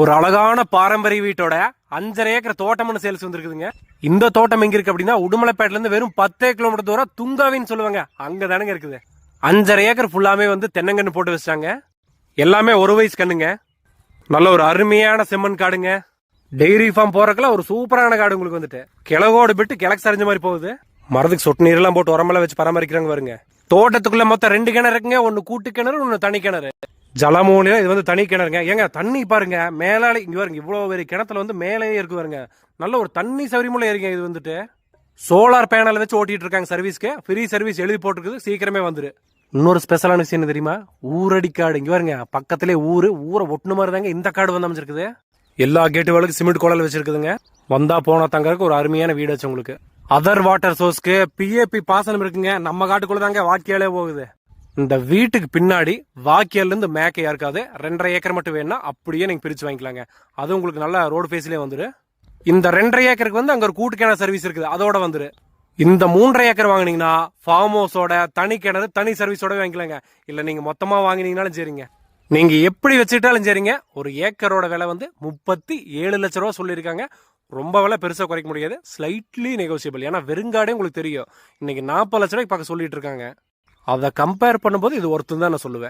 ஒரு அழகான பாரம்பரிய வீட்டோட அஞ்சரை ஏக்கர் தோட்டம்னு சேல்ஸ் வந்திருக்குதுங்க. இந்த தோட்டம் எங்க இருக்கு அப்படின்னா உடுமலைப்பேட்டில இருந்து வெறும் பத்தே கிலோமீட்டர் தூரம் துங்காவின்னு சொல்லுவாங்க. அங்க தானுங்க இருக்குது. அஞ்சரை ஏக்கர் ஃபுல்லாமே வந்து தென்னங்கன்று போட்டு வச்சிட்டாங்க. எல்லாமே ஒரு வயசு கண்ணுங்க. நல்ல ஒரு அருமையான செம்மண் காடுங்க. டெய்ரி ஃபார்ம் போறதுக்குலாம் ஒரு சூப்பரான காடு உங்களுக்கு வந்துட்டு. கிழகோடு விட்டு கிழக்கு சரிஞ்ச மாதிரி போகுது. மரத்துக்கு சொட்டு நீர்லாம் போட்டு உரமெல்லாம் வச்சு பராமரிக்கிறாங்க பாருங்க. தோட்டத்துக்குள்ள மொத்தம் ரெண்டு கிணறு இருக்குங்க. ஒன்னு கூட்டு கிணறு ஒன்னு தனி கிணறு ஜலமூலியம் இது வந்து தனி கிணறுங்க. ஏங்க தண்ணி பாருங்க மேலாலே இங்கே பாருங்க இவ்வளோ பெரிய கிணத்துல வந்து மேலேயே இருக்கு பாருங்க. நல்ல ஒரு தண்ணி சௌரியமுள்ள ஏரிங்க இது வந்துட்டு. சோலார் பேனல் வச்சு ஓட்டிட்டு இருக்காங்க சர்வீஸ்க்கு ஃப்ரீ சர்வீஸ் எழுதி போட்டுருக்குது சீக்கிரமே வந்துரு. இன்னொரு ஸ்பெஷலான விஷயம் என்ன தெரியுமா? ஊரடி காடு. இங்கே பாருங்க பக்கத்திலே ஊர் ஊரை ஒட்டுன மாதிரி தாங்க இந்த காடு வந்து அமைச்சிருக்குது எல்லா கேட்டு வேலைக்கு சிமெண்ட் குழல் வச்சிருக்குதுங்க. வந்தா போனா தங்கறதுக்கு ஒரு அருமையான வீடு வச்சு உங்களுக்கு. அதர் வாட்டர் சோர்ஸ்க்கு பிஏபி பாசனம் இருக்குங்க. நம்ம காட்டுக்குள்ள தாங்க வாக்கியாலே போகுது. இந்த வீட்டுக்கு பின்னாடி வாக்கியால இருந்து யாருக்காது இருக்காது ரெண்டரை ஏக்கர் மட்டும் வேணும்னா அப்படியே நீங்கள் பிரித்து வாங்கிக்கலாங்க. அது உங்களுக்கு நல்லா ரோடு ஃபேஸ்லேயே வந்துரு. இந்த ரெண்டரை ஏக்கருக்கு வந்து அங்கே ஒரு கூட்டு கிணறு சர்வீஸ் இருக்குது அதோட வந்துரு. இந்த மூன்றரை ஏக்கர் வாங்கினீங்கன்னா ஃபார்ம் ஹவுஸோட தனி கிணறு தனி சர்வீஸோட வாங்கிக்கலாங்க. இல்லை நீங்கள் மொத்தமாக வாங்கினீங்கனாலும் சரிங்க. நீங்கள் எப்படி வச்சுக்கிட்டாலும் சரிங்க. ஒரு ஏக்கரோட விலை வந்து முப்பத்தி ஏழு லட்ச ரூபா சொல்லியிருக்காங்க. ரொம்ப விலை பெருசாக குறைக்க முடியாது. ஸ்லைட்லி நெகோசியபிள் ஏன்னா வெறுங்காடே உங்களுக்கு தெரியும். இன்னைக்கு நாற்பது லட்ச ரூபாய்க்கு பார்க்க சொல்லிட்டு இருக்காங்க. அதை கம்பேர் பண்ணும்போது இது ஒருத்தன் தான் நான் சொல்லுவேன்.